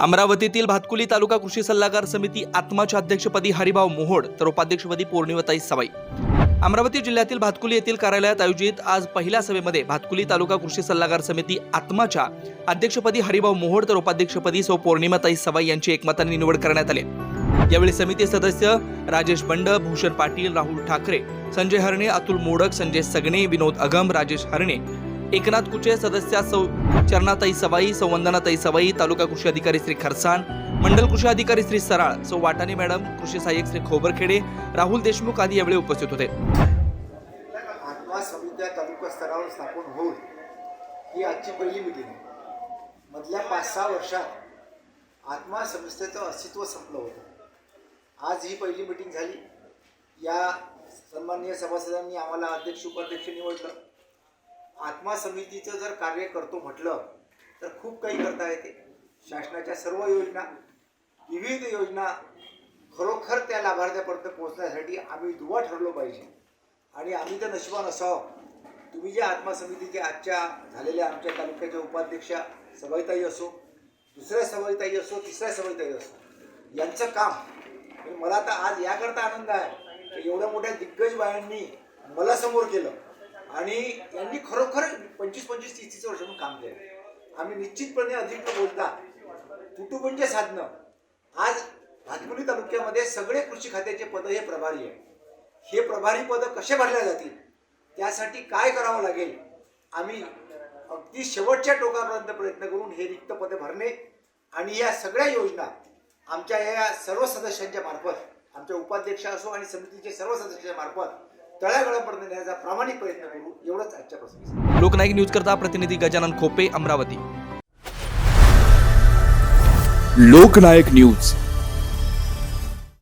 अमरावतीतील भातकुली तालुका कृषी सल्लागार समिती आत्माच्या अध्यक्षपदी हरिभाऊ मोहोड तर उपाध्यक्षपदी पौर्णिमाताई सवाई. अमरावती जिल्ह्यातील भातकुली येथील कार्यालयात आयोजित आज पहिल्या सभेमध्ये भातकुली तालुका कृषी सल्लागार समिती आत्माच्या अध्यक्षपदी हरिभाऊ मोहोड तर उपाध्यक्षपदी सौ पौर्णिमाताई सवाई यांची एकमताने निवड करण्यात आली. यावेळी समिती सदस्य राजेश बंड भूषण पाटील राहुल ठाकरे संजय हरणे अतुल मोडक संजय सगणे विनोद अगम राजेश हरणे एकनाथ कुचे सदस्या सौ चरणाताई सवाई संवंदनाताई सवाई तालुका कृषी अधिकारी श्री खरसाण मंडल कृषी अधिकारी श्री सराळ सौ वाटाणे मॅडम कृषी सहाय्यक श्री खोबरखेडे राहुल देशमुख आदी यावेळी उपस्थित होते. आत्मा समित्या तालुका स्तरावर स्थापन होऊन ही आजची पहिली मिटिंग आहे. मधल्या पाच सहा वर्षात आत्मा संस्थेचं अस्तित्व संपलं होतं. आज ही पहिली मिटिंग झाली. या सन्माननीय सभासदांनी आम्हाला अध्यक्ष उपाध्यक्ष निवडलं. आत्मा समितीचं जर कार्य करतो म्हटलं तर खूप काही करता येते. शासनाच्या सर्व योजना विविध योजना खरोखर त्या लाभार्थ्यापर्यंत पोहोचण्यासाठी आम्ही दुवा ठरलो पाहिजे. आणि आम्ही तर नशिबान असावं. तुम्ही जे आत्मा समितीच्या आजच्या झालेल्या आमच्या तालुक्याच्या उपाध्यक्षा सवयताई असो दुसऱ्या सवयताई असो तिसऱ्या सवयताई असो यांचं काम मला तर आज याकरता आनंद आहे की एवढ्या मोठ्या दिग्गज बायांनी मला समोर केलं. आणि यांनी खरोखर पंचवीस पंचवीस तीस तीस वर्ष काम केलं. आम्ही निश्चितपणे अधिक बोलता कुटुंबांचे साधनं आज भातकुली तालुक्यामध्ये सगळे कृषी खात्याचे पद हे प्रभारी आहे हे प्रभारी पद कसे भरल्या जातील? त्यासाठी काय करावं लागेल? आम्ही अगदी शेवटच्या टोकापर्यंत प्रयत्न करून हे रिक्त पदे भरणे आणि या सगळ्या योजना आमच्या या सर्व सदस्यांच्या मार्फत आमच्या उपाध्यक्ष असो आणि समितीचे सर्व सदस्यांच्या मार्फत तळागाळापर्यंत नेण्याचा प्रामाणिक प्रयत्न करू एवढंच आजच्या प्रसंगी लोकनायक न्यूज करता प्रतिनिधी गजानन खोपे अमरावती. लोकनायक न्यूज.